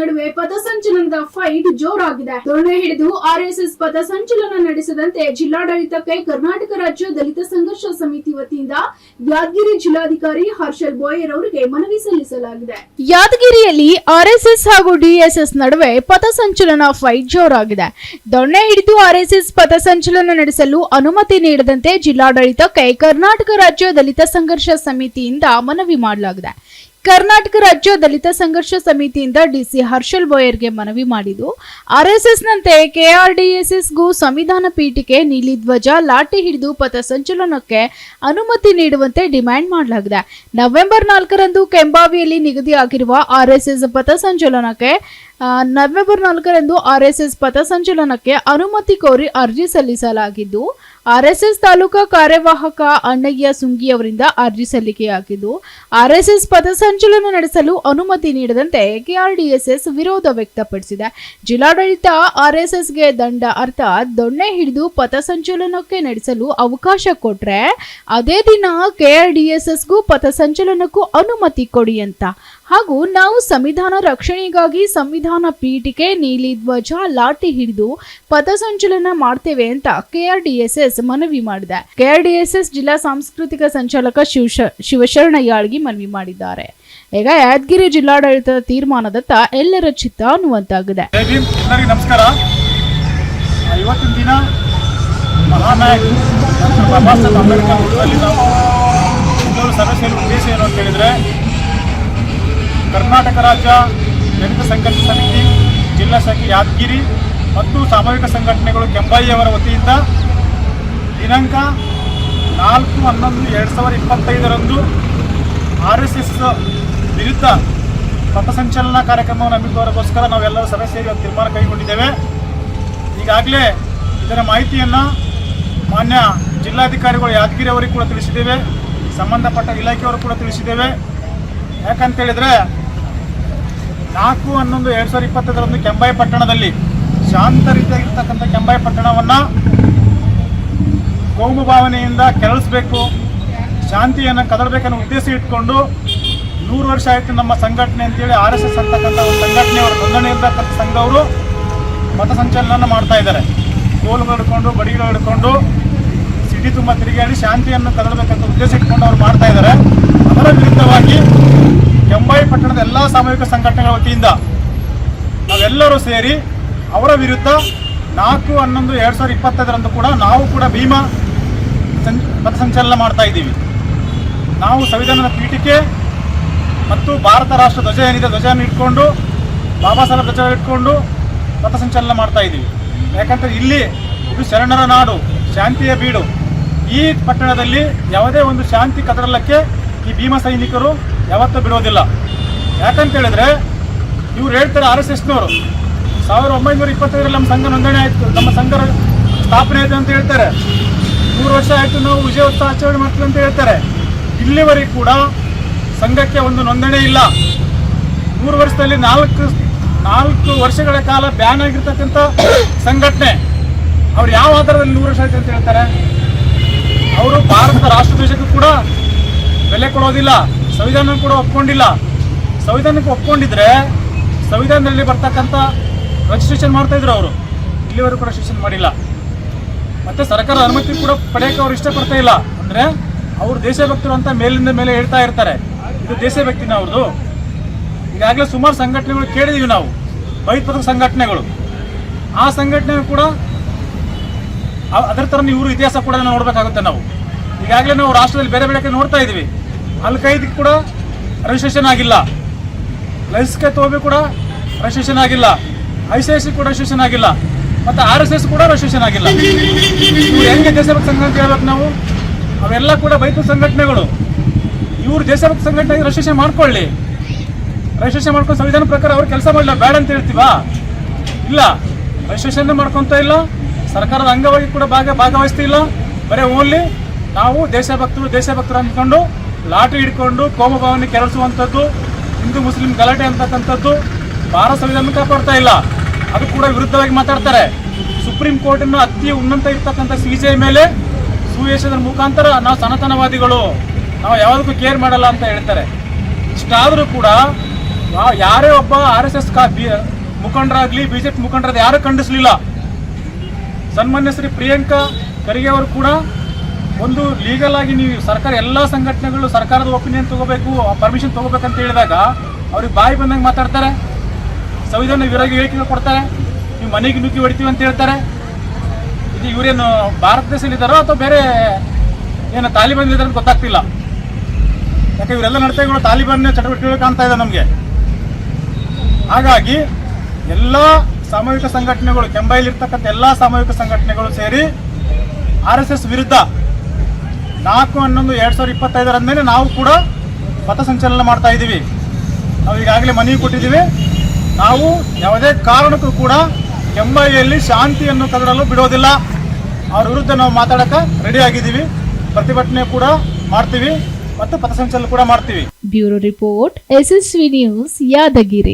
ನಡುವೆ ಪಥಸಂಚಲನದ ಫೈಟ್ ಜೋರಾಗಿದೆ. ದೊಣ್ಣೆ ಹಿಡಿದು ಆರ್ಎಸ್ಎಸ್ ಪಥಸಂಚಲನ ನಡೆಸದಂತೆ ಜಿಲ್ಲಾಡಳಿತಕ್ಕೆ ಕರ್ನಾಟಕ ರಾಜ್ಯ ದಲಿತ ಸಂಘರ್ಷ ಸಮಿತಿ ವತಿಯಿಂದ ಯಾದಗಿರಿ ಜಿಲ್ಲಾಧಿಕಾರಿ ಹರ್ಷಲ್ ಬೋಯರ್ ಅವರಿಗೆ ಮನವಿ ಸಲ್ಲಿಸಲಾಗಿದೆ. ಯಾದಗಿರಿಯಲ್ಲಿ ಆರ್ಎಸ್ಎಸ್ ಹಾಗೂ ಡಿಎಸ್ಎಸ್ ನಡುವೆ ಪಥಸಂಚಲನ ಫೈಟ್ ಜೋರಾಗಿದೆ. ದೊಣ್ಣೆ ಹಿಡಿದು ಆರ್ಎಸ್ಎಸ್ ಪಥಸಂಚಲನ ನಡೆಸಲು ಅನುಮತಿ ನೀಡದಂತೆ ಜಿಲ್ಲಾಡಳಿತಕ್ಕೆ ಕರ್ನಾಟಕ ರಾಜ್ಯ ದಲಿತ ಸಂಘರ್ಷ ಸಮಿತಿಯಿಂದ ಮನವಿ ಮಾಡಲಾಗಿದೆ. ಕರ್ನಾಟಕ ರಾಜ್ಯ ದಲಿತ ಸಂಘರ್ಷ ಸಮಿತಿಯಿಂದ ಡಿಸಿ ಹರ್ಷಲ್ ಬೋಯರ್ಗೆ ಮನವಿ ಮಾಡಿದ್ದು, ಆರ್ಎಸ್ಎಸ್ನಂತೆ ಕೆಆರ್ಡಿಎಸ್ಎಸ್ಗೂ ಸಂವಿಧಾನ ಪೀಠಿಕೆ ನೀಲಿ ಧ್ವಜ, ಲಾಠಿ ಹಿಡಿದು ಪಥಸಂಚಲನಕ್ಕೆ ಅನುಮತಿ ನೀಡುವಂತೆ ಡಿಮ್ಯಾಂಡ್ ಮಾಡಲಾಗಿದೆ. ನವೆಂಬರ್ ನಾಲ್ಕರಂದು ಕೆಂಬಾವಿಯಲ್ಲಿ ನಿಗದಿಯಾಗಿರುವ ಆರ್ಎಸ್ಎಸ್ ಪಥಸಂಚಲನಕ್ಕೆ ನವೆಂಬರ್ ನಾಲ್ಕರಂದು ಆರ್ಎಸ್ಎಸ್ ಪಥಸಂಚಲನಕ್ಕೆ ಅನುಮತಿ ಕೋರಿ ಅರ್ಜಿ ಸಲ್ಲಿಸಲಾಗಿದ್ದು, ಆರ್ಎಸ್ಎಸ್ ತಾಲೂಕಾ ಕಾರ್ಯವಾಹಕ ಅಣ್ಣಯ್ಯ ಸುಂಗಿ ಅವರಿಂದ ಅರ್ಜಿ ಸಲ್ಲಿಕೆಯಾಗಿದ್ದು, ಆರ್ಎಸ್ಎಸ್ ಪಥಸಂಚಲನ ನಡೆಸಲು ಅನುಮತಿ ನೀಡದಂತೆ ಕೆಆರ್ಡಿಎಸ್ಎಸ್ ವಿರೋಧ ವ್ಯಕ್ತಪಡಿಸಿದೆ. ಜಿಲ್ಲಾಡಳಿತ ಆರ್ಎಸ್ಎಸ್ಗೆ ದಂಡ ಅರ್ಥಾತ್ ದೊಣ್ಣೆ ಹಿಡಿದು ಪಥಸಂಚಲನಕ್ಕೆ ನಡೆಸಲು ಅವಕಾಶ ಕೊಟ್ರೆ, ಅದೇ ದಿನ ಕೆಆರ್ಡಿಎಸ್ಎಸ್ಗೂ ಪಥಸಂಚಲನಕ್ಕೂ ಅನುಮತಿ ಕೊಡಿ ಅಂತ ಹಾಗೂ ನಾವು ಸಂವಿಧಾನ ರಕ್ಷಣೆಗಾಗಿ ಸಂವಿಧಾನ ಪೀಠಿಕೆ, ನೀಲಿ ಧ್ವಜ, ಲಾಠಿ ಹಿಡಿದು ಪಥಸಂಚಲನ ಮಾಡ್ತೇವೆ ಅಂತ ಕೆಆರ್ಡಿಎಸ್ಎಸ್ ಮನವಿ ಮಾಡಿದೆ. ಕೆಆರ್ಡಿಎಸ್ಎಸ್ ಜಿಲ್ಲಾ ಸಾಂಸ್ಕೃತಿಕ ಸಂಚಾಲಕ ಶಿವಶ ಶಿವಶರಣ ಯಾಳ್ಗಿ ಮನವಿ ಮಾಡಿದ್ದಾರೆ. ಈಗ ಯಾದಗಿರಿ ಜಿಲ್ಲಾಡಳಿತದ ತೀರ್ಮಾನದತ್ತ ಎಲ್ಲರ ಚಿತ್ತ ಅನ್ನುವಂತಾಗಿದೆ. ನಮಸ್ಕಾರ. ಇವತ್ತಿನ ದಿನ ಅಂಬೇಡ್ಕರ್ ಉದ್ದೇಶ ಏನು ಅಂತ ಹೇಳಿದರೆ ಕರ್ನಾಟಕ ರಾಜ್ಯ ದಲಿತ ಸಂಘರ್ಷ ಸಮಿತಿ, ಜಿಲ್ಲಾ ಶಾಖೆ ಯಾದಗಿರಿ ಮತ್ತು ಸಾಮಾಜಿಕ ಸಂಘಟನೆಗಳು ಕೆಂಬಾಯಿ ಅವರ ವತಿಯಿಂದ ದಿನಾಂಕ ನಾಲ್ಕು ಹನ್ನೊಂದು ಎರಡು ಸಾವಿರದ ಇಪ್ಪತ್ತೈದರಂದು ಆರ್ ಎಸ್ ಎಸ್ ವಿರುದ್ಧ ಪಥಸಂಚಲನ ಕಾರ್ಯಕ್ರಮವನ್ನು ಹಮ್ಮಿಕೊಳ್ಳೋದಕ್ಕೋಸ್ಕರ ನಾವೆಲ್ಲರೂ ಸಭೆ ಸೇರಿ ತೀರ್ಮಾನ ಕೈಗೊಂಡಿದ್ದೇವೆ. ಈಗಾಗಲೇ ಇದರ ಮಾಹಿತಿಯನ್ನು ಮಾನ್ಯ ಜಿಲ್ಲಾಧಿಕಾರಿಗಳು ಯಾದಗಿರಿ ಅವರಿಗೆ ಕೂಡ ತಿಳಿಸಿದ್ದೇವೆ. ಸಂಬಂಧಪಟ್ಟ ಇಲಾಖೆಯವರು ಕೂಡ ತಿಳಿಸಿದ್ದೇವೆ. ಯಾಕಂತ ಹೇಳಿದ್ರೆ ನಾಲ್ಕು ಹನ್ನೊಂದು ಎರಡು ಸಾವಿರದ ಇಪ್ಪತ್ತೈದರಂದು ಕೆಂಬಾಯಿ ಪಟ್ಟಣದಲ್ಲಿ ಶಾಂತ ರೀತಿಯಾಗಿರ್ತಕ್ಕಂಥ ಕೆಂಬಾಯಿ ಪಟ್ಟಣವನ್ನು ಕೋಮು ಭಾವನೆಯಿಂದ ಕೆರಳಿಸಬೇಕು, ಶಾಂತಿಯನ್ನು ಕದಡಬೇಕನ್ನೋ ಉದ್ದೇಶ ಇಟ್ಕೊಂಡು ನೂರು ವರ್ಷ ಆಯಿತು ನಮ್ಮ ಸಂಘಟನೆ ಅಂತೇಳಿ ಆರ್ ಎಸ್ ಎಸ್ ಅಂತಕ್ಕಂಥ ಒಂದು ಸಂಘಟನೆಯವರು ನೋಂದಣಿ ಇರ್ತಕ್ಕಂಥ ಸಂಘವರು ಪಥಸಂಚಲನ ಮಾಡ್ತಾ ಇದ್ದಾರೆ. ಕೋಲುಗಳು ಹಿಡ್ಕೊಂಡು ಬಡಿಗಳು ಹಿಡ್ಕೊಂಡು, ಸಿಟಿ ತುಂಬ ತಿರುಗಾಡಿ ಶಾಂತಿಯನ್ನು ಕದಡಬೇಕಂತ ಉದ್ದೇಶ ಇಟ್ಕೊಂಡು ಅವ್ರು ಮಾಡ್ತಾ ಇದ್ದಾರೆ. ಅದರ ವಿರುದ್ಧವಾಗಿ ಕೆಂಬಾಯಿ ಪಟ್ಟಣದ ಎಲ್ಲ ಸಾಮೂಹಿಕ ಸಂಘಟನೆಗಳ ವತಿಯಿಂದ ನಾವೆಲ್ಲರೂ ಸೇರಿ ಅವರ ವಿರುದ್ಧ ನಾಲ್ಕು, ಹನ್ನೊಂದು, ಎರಡು ಸಾವಿರದ ಇಪ್ಪತ್ತೈದರಂದು ಕೂಡ ನಾವು ಕೂಡ ಭೀಮಾ ಪಥಸಂಚಲನ ಮಾಡ್ತಾ ಇದ್ದೀವಿ. ನಾವು ಸಂವಿಧಾನದ ಪೀಠಿಕೆ ಮತ್ತು ಭಾರತ ರಾಷ್ಟ್ರ ಧ್ವಜ ಏನಿದೆ ಧ್ವಜವನ್ನು ಇಟ್ಕೊಂಡು, ಬಾಬಾ ಸಾಹೇಬ್ ಧ್ವಜ ಇಟ್ಕೊಂಡು ಪಥಸಂಚಲನ ಮಾಡ್ತಾ ಇದ್ದೀವಿ. ಯಾಕಂದರೆ ಇಲ್ಲಿ ಇದು ಶರಣರ ನಾಡು, ಶಾಂತಿಯ ಬೀಡು. ಈ ಪಟ್ಟಣದಲ್ಲಿ ಯಾವುದೇ ಒಂದು ಶಾಂತಿ ಕದರಲಕ್ಕೆ ಈ ಭೀಮ ಸೈನಿಕರು ಯಾವತ್ತೂ ಬಿಡೋದಿಲ್ಲ. ಯಾಕಂತ ಹೇಳಿದ್ರೆ, ಇವ್ರು ಹೇಳ್ತಾರೆ ಆರ್ ಎಸ್ ಎಸ್ನವರು, ಸಾವಿರದ ಒಂಬೈನೂರ ಇಪ್ಪತ್ತೈದರಲ್ಲಿ ನಮ್ಮ ಸಂಘ ನೋಂದಣಿ ಆಯಿತು, ನಮ್ಮ ಸಂಘ ಸ್ಥಾಪನೆ ಆಯಿತು ಅಂತ ಹೇಳ್ತಾರೆ. ಮೂರು ವರ್ಷ ಆಯಿತು ನಾವು ವಿಜಯೋತ್ಸವ ಆಚರಣೆ ಮಾಡ್ತೀವಿ ಅಂತ ಹೇಳ್ತಾರೆ. ಇಲ್ಲಿವರೆಗೂ ಕೂಡ ಸಂಘಕ್ಕೆ ಒಂದು ನೋಂದಣಿ ಇಲ್ಲ. ಮೂರು ವರ್ಷದಲ್ಲಿ ನಾಲ್ಕು ನಾಲ್ಕು ವರ್ಷಗಳ ಕಾಲ ಬ್ಯಾನ್ ಆಗಿರ್ತಕ್ಕಂಥ ಸಂಘಟನೆ. ಅವ್ರು ಯಾವ ಆಧಾರದಲ್ಲಿ ನೂರು ವರ್ಷ ಆಯ್ತು ಅಂತ ಹೇಳ್ತಾರೆ? ಅವರು ಭಾರತದ ರಾಷ್ಟ್ರಧ್ವಜಕ್ಕೂ ಕೂಡ ಬೆಲೆ ಕೊಡೋದಿಲ್ಲ. ಸಂವಿಧಾನ ಕೂಡ ಒಪ್ಕೊಂಡಿಲ್ಲ. ಸಂವಿಧಾನಕ್ಕೆ ಒಪ್ಕೊಂಡಿದ್ರೆ ಸಂವಿಧಾನದಲ್ಲಿ ಬರ್ತಕ್ಕಂಥ ರಜಿಸ್ಟ್ರೇಷನ್ ಮಾಡ್ತಾ ಇದ್ರು ಅವರು. ಇಲ್ಲಿವರೆಗೂ ರಿಜಿಸ್ಟ್ರೇಷನ್ ಮಾಡಿಲ್ಲ. ಮತ್ತೆ ಸರ್ಕಾರದ ಅನುಮತಿ ಕೂಡ ಪಡೆಯಕ್ಕೆ ಅವ್ರು ಇಷ್ಟಪಡ್ತಾ ಇಲ್ಲ. ಅಂದ್ರೆ ಅವರು ದೇಶಭಕ್ತರು ಅಂತ ಮೇಲಿಂದ ಮೇಲೆ ಹೇಳ್ತಾ ಇರ್ತಾರೆ. ಇದು ದೇಶಭಕ್ತಿನ ಅವ್ರದ್ದು. ಈಗಾಗಲೇ ಸುಮಾರು ಸಂಘಟನೆಗಳು ಕೇಳಿದೀವಿ ನಾವು. ಭಯೋತ್ಪಾದಕ ಸಂಘಟನೆಗಳು. ಆ ಸಂಘಟನೆ ಕೂಡ ಅದರ ಥರ ಇವರು ಇತಿಹಾಸ ಕೂಡ ನೋಡಬೇಕಾಗುತ್ತೆ ನಾವು. ಈಗಾಗಲೇ ನಾವು ರಾಷ್ಟ್ರದಲ್ಲಿ ಬೇರೆ ಬೇರೆ ನೋಡ್ತಾ ಇದ್ದೀವಿ. ಅಲ್ ಕೈದ್ ಕೂಡ ರಿಜಿಸ್ಟ್ರೇಷನ್ ಆಗಿಲ್ಲ. ಲೈಸ್ಕೆ ತೋಬಿ ಕೂಡ ರಿಜಿಸ್ಟ್ರೇಷನ್ ಆಗಿಲ್ಲ. ಐ ಸಿ ಐ ಸಿ ಕೂಡ ರಿಜಿಸ್ಟ್ರೇಷನ್ ಆಗಿಲ್ಲ. ಮತ್ತು ಆರ್ ಎಸ್ ಎಸ್ ಕೂಡ ರಿಜಿಸ್ಟ್ರೇಷನ್ ಆಗಿಲ್ಲ. ಇವ್ರು ಹೆಂಗೆ ದೇಶಭಕ್ತ ಸಂಘಟನೆ ಹೇಳ್ಬೇಕು ನಾವು? ಅವೆಲ್ಲ ಕೂಡ ಬೈತು ಸಂಘಟನೆಗಳು. ಇವ್ರು ದೇಶಭಕ್ತ ಸಂಘಟನೆ ರಿಜಿಸ್ಟ್ರೇಷನ್ ಮಾಡ್ಕೊಳ್ಳಿ. ರಿಜಿಸ್ಟ್ರೇಷನ್ ಮಾಡ್ಕೊಂಡು ಸಂವಿಧಾನ ಪ್ರಕಾರ ಅವ್ರು ಕೆಲಸ ಮಾಡಲಿಲ್ಲ. ಬೇಡ ಅಂತ ಹೇಳ್ತೀವ? ಇಲ್ಲ. ರಿಜಿಸ್ಟ್ರೇಷನ್ ಮಾಡ್ಕೊಂತ ಇಲ್ಲ. ಸರ್ಕಾರದ ಅಂಗವಾಗಿ ಕೂಡ ಭಾಗ ಭಾಗವಹಿಸ್ತಿಲ್ಲ ಬರೀ ಓನ್ಲಿ ನಾವು ದೇಶಭಕ್ತರು ದೇಶಭಕ್ತರು ಅಂದ್ಕೊಂಡು ಲಾಟ್ರಿ ಹಿಡ್ಕೊಂಡು ಕೋಮ ಭಾವನೆ ಕೆರಳಿಸುವಂಥದ್ದು, ಹಿಂದೂ, ಮುಸ್ಲಿಂ ಗಲಾಟೆ ಅಂತಕ್ಕಂಥದ್ದು ಭಾರತ ಸಂವಿಧಾನ ಕಾಪಾಡ್ತಾ ಇಲ್ಲ. ಅದು ಕೂಡ ವಿರುದ್ಧವಾಗಿ ಮಾತಾಡ್ತಾರೆ. ಸುಪ್ರೀಂ ಕೋರ್ಟಿನ ಅತಿ ಉನ್ನತ ಇರ್ತಕ್ಕಂಥ ಸಿ ಜೆ ಮೇಲೆ ಸುವೇಶದ ಮುಖಾಂತರ ನಾವು ಸನಾತನವಾದಿಗಳು, ನಾವು ಯಾವುದಕ್ಕೂ ಕೇರ್ ಮಾಡಲ್ಲ ಅಂತ ಹೇಳ್ತಾರೆ. ಇಷ್ಟಾದರೂ ಕೂಡ ಯಾರೇ ಒಬ್ಬ ಆರ್ ಎಸ್ ಎಸ್ ಮುಖಂಡರಾಗಲಿ ಬಿ ಜೆ ಪಿ ಮುಖಂಡರಾದ ಯಾರೂ ಖಂಡಿಸಲಿಲ್ಲ. ಸನ್ಮಾನ್ಯ ಶ್ರೀ ಪ್ರಿಯಾಂಕಾ ಖರ್ಗೆ ಅವರು ಕೂಡ ಒಂದು ಲೀಗಲ್ ಆಗಿ ನೀವು ಸರ್ಕಾರ ಎಲ್ಲ ಸಂಘಟನೆಗಳು ಸರ್ಕಾರದ ಒಪಿನಿಯನ್ ತಗೋಬೇಕು ಪರ್ಮಿಷನ್ ತಗೋಬೇಕಂತ ಹೇಳಿದಾಗ ಅವ್ರಿಗೆ ಬಾಯಿ ಬಂದಂಗೆ ಮಾತಾಡ್ತಾರೆ. ಸಂವಿಧಾನ ವಿರೋಧಿ ಹೇಳಿಕೆ ಕೊಡ್ತಾರೆ. ನೀವು ಮನೆಗೆ ನುಗ್ಗಿ ಹೊಡಿತೀವಿ ಅಂತ ಹೇಳ್ತಾರೆ. ಇದು ಇವರೇನು ಭಾರತ ದೇಶದಲ್ಲಿದ್ದಾರೋ ಅಥವಾ ಬೇರೆ ಏನು ತಾಲಿಬಾನ್ ಇದ್ದಾರೆ ಗೊತ್ತಾಗ್ತಿಲ್ಲ. ಯಾಕೆ ಇವರೆಲ್ಲ ನಡತೆಗಳು ತಾಲಿಬಾನ್ ಚಟುವಟಿಕೆಗಳು ಕಾಣ್ತಾ ಇದೆ ನಮಗೆ. ಹಾಗಾಗಿ ಎಲ್ಲ ಸಾಮೂಹಿಕ ಸಂಘಟನೆಗಳು ಕೆಂಬೈಲಿರ್ತಕ್ಕಂಥ ಎಲ್ಲ ಸಾಮೂಹಿಕ ಸಂಘಟನೆಗಳು ಸೇರಿ ಆರ್ ಎಸ್ ಎಸ್ ವಿರುದ್ಧ ನಾಲ್ಕು ಹನ್ನೊಂದು ಎರಡು ಸಾವಿರದ ಅಂದಮೇಲೆ ನಾವು ಕೂಡ ಪಥಸಂಚಲನ ಮಾಡ್ತಾ ಇದ್ದೀವಿ. ನಾವು ಈಗಾಗಲೇ ಮನವಿ ಕೊಟ್ಟಿದ್ದೀವಿ. ನಾವು ಯಾವುದೇ ಕಾರಣಕ್ಕೂ ಕೂಡ ಕೆಂಬೈಯಲ್ಲಿ ಶಾಂತಿಯನ್ನು ಕದಡಲು ಬಿಡೋದಿಲ್ಲ. ಅವ್ರ ವಿರುದ್ಧ ನಾವು ಮಾತಾಡಕ್ಕೆ ರೆಡಿ ಆಗಿದ್ದೀವಿ. ಪ್ರತಿಭಟನೆ ಕೂಡ ಮಾಡ್ತೀವಿ ಮತ್ತು ಪಥಸಂಚಲನ ಕೂಡ ಮಾಡ್ತೀವಿ. Bureau report, SSV news Yadgiri.